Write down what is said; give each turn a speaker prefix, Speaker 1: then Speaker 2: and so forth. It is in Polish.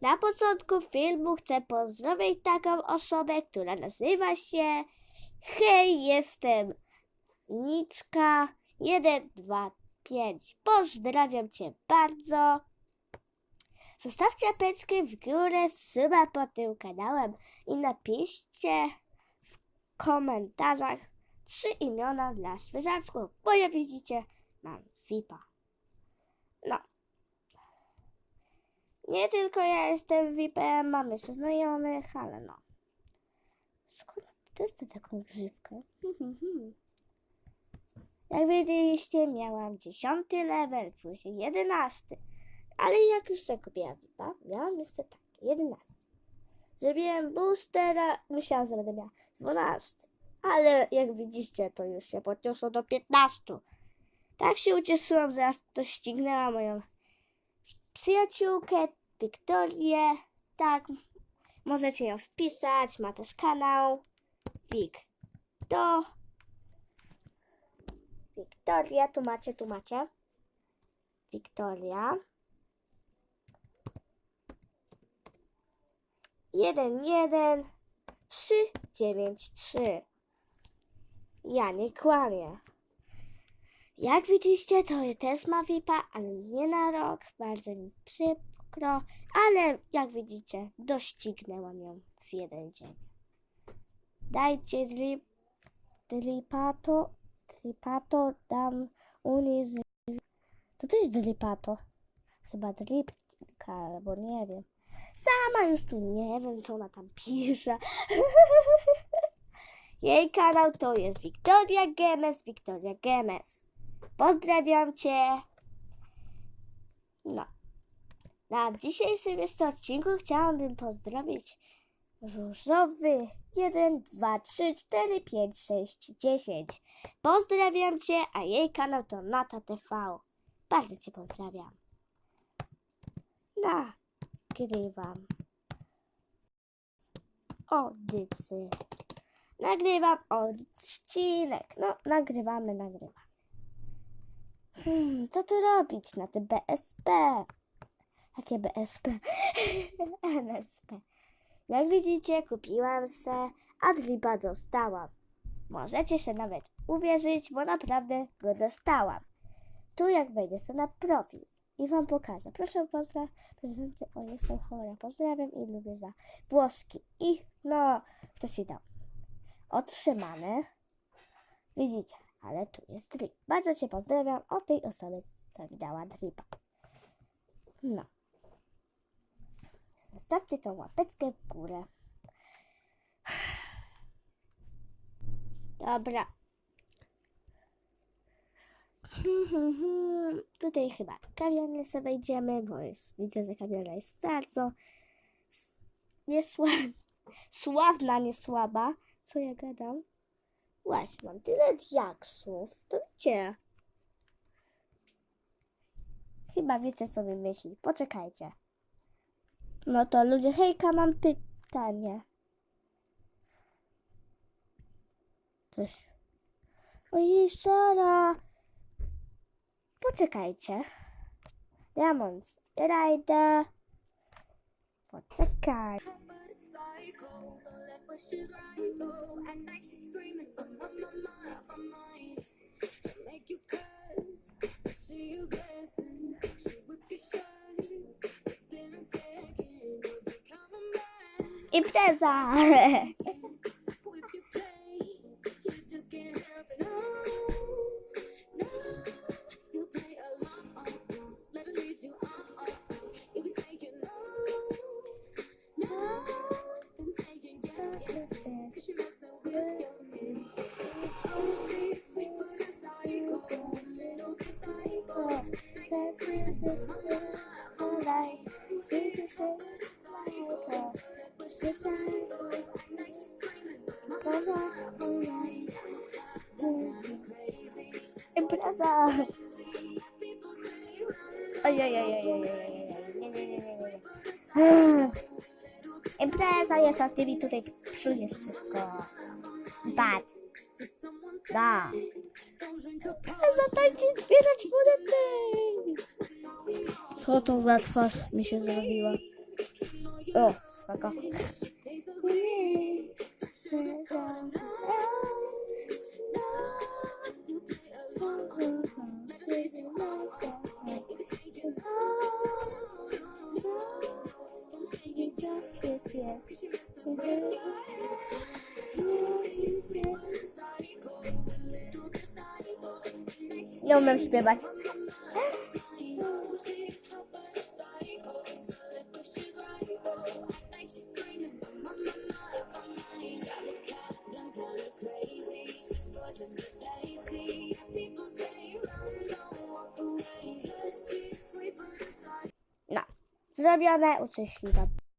Speaker 1: Na początku filmu chcę pozdrowić taką osobę, która nazywa się Hej, jestem Niczka 125. Pozdrawiam Cię bardzo. Zostawcie łapeczkę w górę, suba pod tym kanałem i napiszcie w komentarzach trzy imiona dla świeżaczków, bo jak widzicie mam VIPa. No. Nie tylko ja jestem VIPem, mam jeszcze znajomych, ale no. Skąd to taką grzywkę? Jak widzieliście, miałam 10 level, później 11. Ale jak już sobie kupiłam VIPa, miałam jeszcze tak, 11. Zrobiłem boostera, myślałam, że będę miała 12. Ale jak widzicie, to już się podniosło do 15. Tak się ucieszyłam, że aż to ścignęła moją przyjaciółkę Wiktorię. Tak, możecie ją wpisać, ma też kanał. Wikto. Wiktoria, tu macie, tu macie. Wiktoria. Jeden, jeden, trzy, dziewięć, trzy. Ja nie kłamię. Jak widzicie, to też ma VIPa, ale nie na rok. Bardzo mi przykro, ale jak widzicie, doścignęłam ją w jeden dzień. Dajcie drip, dripato, dripato, dam uniz. Co to jest dripato? Chyba dripka, albo nie wiem. Sama już tu nie wiem, co ona tam pisze. Jej kanał to jest Wiktoria Gemes, Wiktoria Gemes. Pozdrawiam Cię. No. Na dzisiejszym jeszcze odcinku chciałabym pozdrowić Różowy 1, 2, 3, 4, 5, 6, 10. Pozdrawiam Cię, a jej kanał to Nata TV. Bardzo Cię pozdrawiam. Nagrywam. Odycy. Nagrywam odcinek. No, nagrywamy, nagrywamy. Hmm, co tu robić na tym BSP? Jakie BSP? MSP. Jak widzicie, kupiłam se, a driba dostałam. Możecie się nawet uwierzyć, bo naprawdę go dostałam. Tu jak wejdę sobie na profil i wam pokażę. Proszę pozdrawiam, prezenty, o jestem chora. Pozdrawiam i lubię za włoski. I no, kto ci dał? Otrzymane. Widzicie, ale tu jest drip. Bardzo Cię pozdrawiam o tej osobie, co mi dripa. No. Zostawcie tą łapeczkę w górę. Dobra. Tutaj chyba kawiarnię sobie wejdziemy, bo jest, widzę, że kawiarnia jest bardzo niesła, sławna, nie słaba. Co ja gadam? Właśnie, mam tyle diaksów. To wiecie. Chyba wiecie, co mi myśli. Poczekajcie. No to ludzie, hejka, mam pytanie. Coś. Ojej, Sara. Poczekajcie. Diamond, rajdę. Poczekaj.
Speaker 2: where I go? At night she's screaming, on my mind, on my mind. Make you curse, but she a blessing. She whip your shirt within a second. You'll become a man.
Speaker 1: Impreza. oj, oj. Nie, nie, nie, nie, nie. Impreza jest, a ty mi tutaj psujesz wszystko. Bad. Da.
Speaker 2: don't drink a
Speaker 1: Zatańczyć, zbierać monety. Co to za twarz mi się zrobiła?
Speaker 2: O,
Speaker 1: spaka.
Speaker 2: Ja umiem śpiewać. zrobione, uszczęśliwam.